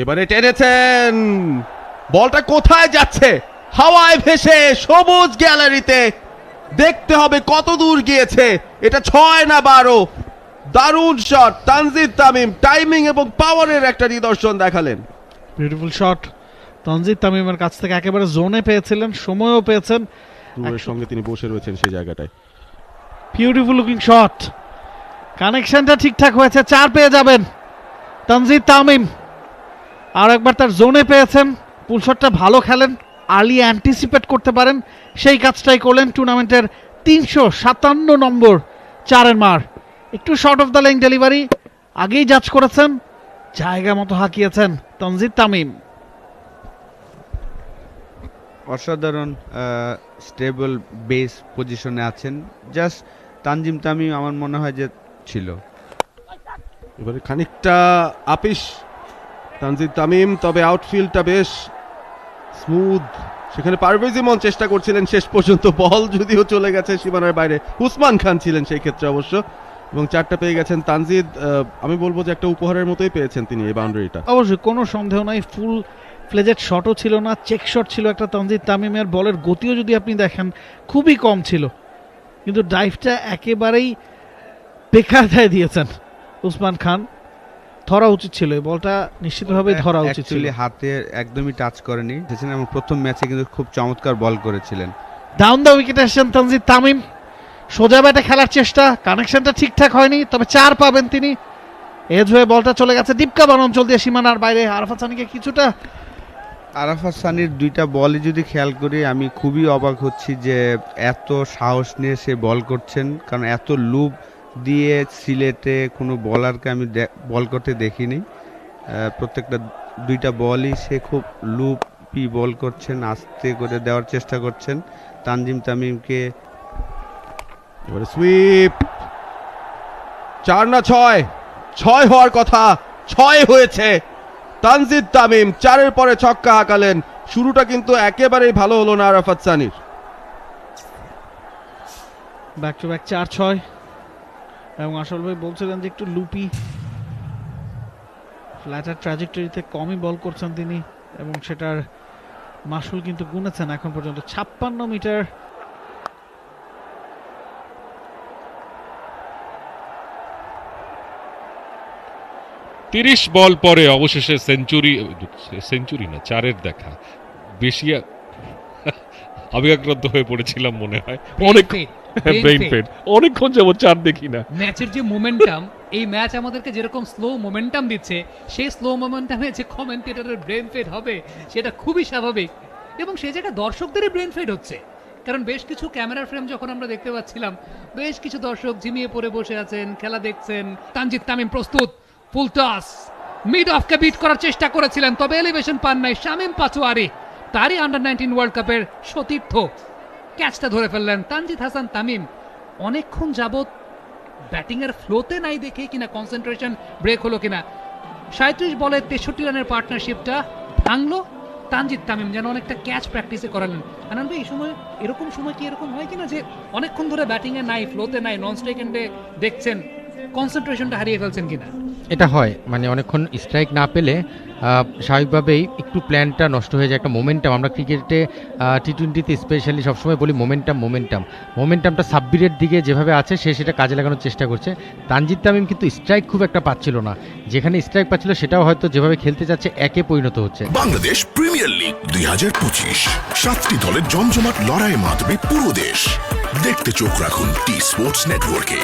এবারে টেনেছেন। বলটা কোথায় যাচ্ছে? হাওয়ায় ভেসে সবুজ গ্যালারিতে দেখতে হবে কত দূর গিয়েছে। এটা ছয় না বারো। দারুণ শট তানজিদ তামিম টাইমিং এবং পাওয়ারের একটা নিদর্শন দেখালেন। বিউটিফুল শট তনজিদ তামিমের কাছ থেকে একেবারে জোনে পেয়েছিলেন সময়ও পেয়েছেন। সঙ্গে তিনি বসে রয়েছেন সেই জায়গাটায়। বিউটিফুল লুকিং শট কানেকশনটা ঠিকঠাক হয়েছে চার পেয়ে যাবেন। তানজিদ তামিম আর একবার তার জোনে পেয়েছেন। পুল শটটা ভালো খেলেন। আর্লি অ্যান্টিসিপেট করতে পারেন। সেই কাজটাই করলেন টুর্নামেন্টের তিনশো সাতান্ন নম্বর চারের মার। একটু short of the length delivery আগেই জাজ করেছেন। জায়গা মতো হাঁকিয়েছেন তানজিদ তামিম। অসাধারণ স্টেবল বেস পজিশনে আছেন। জাস্ট তানজিম তামিম আমার মনে হয় যে ছিল। এবারে খানিকটা আপিস তানজিদ তামিম, তবে আউটফিল্ডটা বেশ স্মুথ সেখানে পারভেজ ইমন চেষ্টা করছিলেন শেষ পর্যন্ত। বল যদিও চলে গেছে সীমানার বাইরে। উসমান খান ছিলেন সেই ক্ষেত্রে অবশ্য। এবং চারটা পেয়ে গেছেন তানজিদ। আমি বলব যে একটা উপহারের মতোই পেয়েছেন তিনি এই বাউন্ডারিটা অবশ্যই, কোনো সন্দেহ নাই। ফুল ফ্লেজেড শটও ছিল না। চেক শট ছিল একটা তানজিদ তামিমের। বলের গতিও যদি আপনি দেখেন, খুবই কম ছিল। কিন্তু ডাইভটা একেবারেই বেকায়দায় দিয়েছেন উসমান খান। ধরা উচিত ছিল এই বলটা নিশ্চিতভাবে ধরা উচিত ছিল। হাতে একদমই টাচ করেনি। সেখানে আমার প্রথম ম্যাচে কিন্তু খুব চমৎকার বল করেছিলেন। ডাউন দ্য উইকেটে এসেছেন তানজিদ তামিম। সোজা ব্যাটে খেলার চেষ্টা কানেকশনটা ঠিকঠাক হয়নি তবে চার পাবেন তিনি। এজ হয়ে বলটা চলে গেছে দীপকাবান অঞ্চল দিয়ে সীমানার বাইরে। আরফাত সানিকে কিছুটা আরাফাত সানির দুইটা বলই যদি খেয়াল করি আমি খুবই অবাক হচ্ছি যে এত সাহস নিয়ে সে বল করছেন কারণ এত লুপ দিয়ে সিলেটে কোনো বলারকে আমি বল করতে দেখিনি। প্রত্যেকটা দুইটা বলই সে খুব লুপি বল করছেন আস্তে করে দেওয়ার চেষ্টা করছেন। তানজিম তামিমকে এবারে সুইপ। চার না ছয়। ছয় হওয়ার কথা ছয় হয়েছে। তানজিদ তামিম চারের পরে ছক্কা হাঁকালেন। শুরুটা কিন্তু একেবারেই ভালো হলো না আরাফাত সানির। ব্যাক টু ব্যাক চার ছয়। এবং আসল ভাই বলছিলেন যে একটু লুপি। ফ্ল্যাটার ট্র্যাজেক্টরিতে কমই বল করছেন তিনি এবং সেটার মাসুল কিন্তু গুনেছেন এখন পর্যন্ত ছাপ্পান্ন মিটার। তিরিশ বল পরে অবশেষে সেঞ্চুরি সেঞ্চুরি না চারের দেখা। বেশি আবেগাক্রান্ত হয়ে পড়েছিলাম মনে হয়। অনেক ব্রেইন ফেড অনেকক্ষণ যাবত চার দেখি না। ম্যাচের যে মোমেন্টাম এই ম্যাচ আমাদেরকে যেরকম স্লো মোমেন্টাম দিচ্ছে সেই স্লো মোমেন্টামে যে কমেন্টেটরের ব্রেন ফেড হবে সেটা খুবই স্বাভাবিক। এবং সেই জায়গায় দর্শকদেরই ব্রেন ফেড হচ্ছে কারণ বেশ কিছু ক্যামেরার ফ্রেম যখন আমরা দেখতে পাচ্ছিলাম বেশ কিছু দর্শক ঝিমিয়ে পড়ে বসে আছেন খেলা দেখছেন। তানজিদ তামিম প্রস্তুত ফুল টস মিড অফকে বিট করার চেষ্টা করেছিলেন তবে এলিভেশন পান নাই। শামিম পাচুয়ারি তারই আন্ডার নাইনটিন ওয়ার্ল্ড কাপের সতীর্থ। ক্যাচটা ধরে ফেললেন তানজিদ হাসান তামিম। অনেকক্ষণ যাবত ব্যাটিং এর ফ্লোতে নাই দেখে কিনা কনসেন্ট্রেশন ব্রেক হলো কিনা। সাঁত্রিশ বলে তেষট্টি রানের পার্টনারশিপটা ভাঙলো তানজিদ তামিম, যেন অনেকটা ক্যাচ প্র্যাকটিসে করালেন। আনন্দ, এই সময়, এরকম সময় কি এরকম হয় কিনা যে অনেকক্ষণ ধরে ব্যাটিংয়ে নাই ফ্লোতে নাই নন স্ট্রাইক এন্ডে দেখছেন কনসেন্ট্রেশনটা হারিয়ে ফেলছেন কিনা? এটা হয় মানে অনেকক্ষণ স্ট্রাইক না পেলে স্বাভাবিকভাবেই একটু প্ল্যানটা নষ্ট হয়ে যায়, একটা মোমেন্টাম আমরা ক্রিকেটে টি টোয়েন্টিতে স্পেশালি সবসময় বলি মোমেন্টাম মোমেন্টাম মোমেন্টামটা সাব্বিরের দিকে যেভাবে আছে, সে সেটা কাজে লাগানোর চেষ্টা করছে। তানজিদ তামিম কিন্তু স্ট্রাইক খুব একটা পাচ্ছিল না। যেখানে স্ট্রাইক পাচ্ছিল, সেটাও হয়তো যেভাবে খেলতে যাচ্ছে একে পরিণত হচ্ছে। বাংলাদেশ প্রিমিয়ার লিগ দুই হাজার পঁচিশ। সাতটি দলের জমজমাট লড়াইয়ে মাতবে পুরো দেশ। দেখতে চোখ রাখুন টি স্পোর্টস নেটওয়ার্কে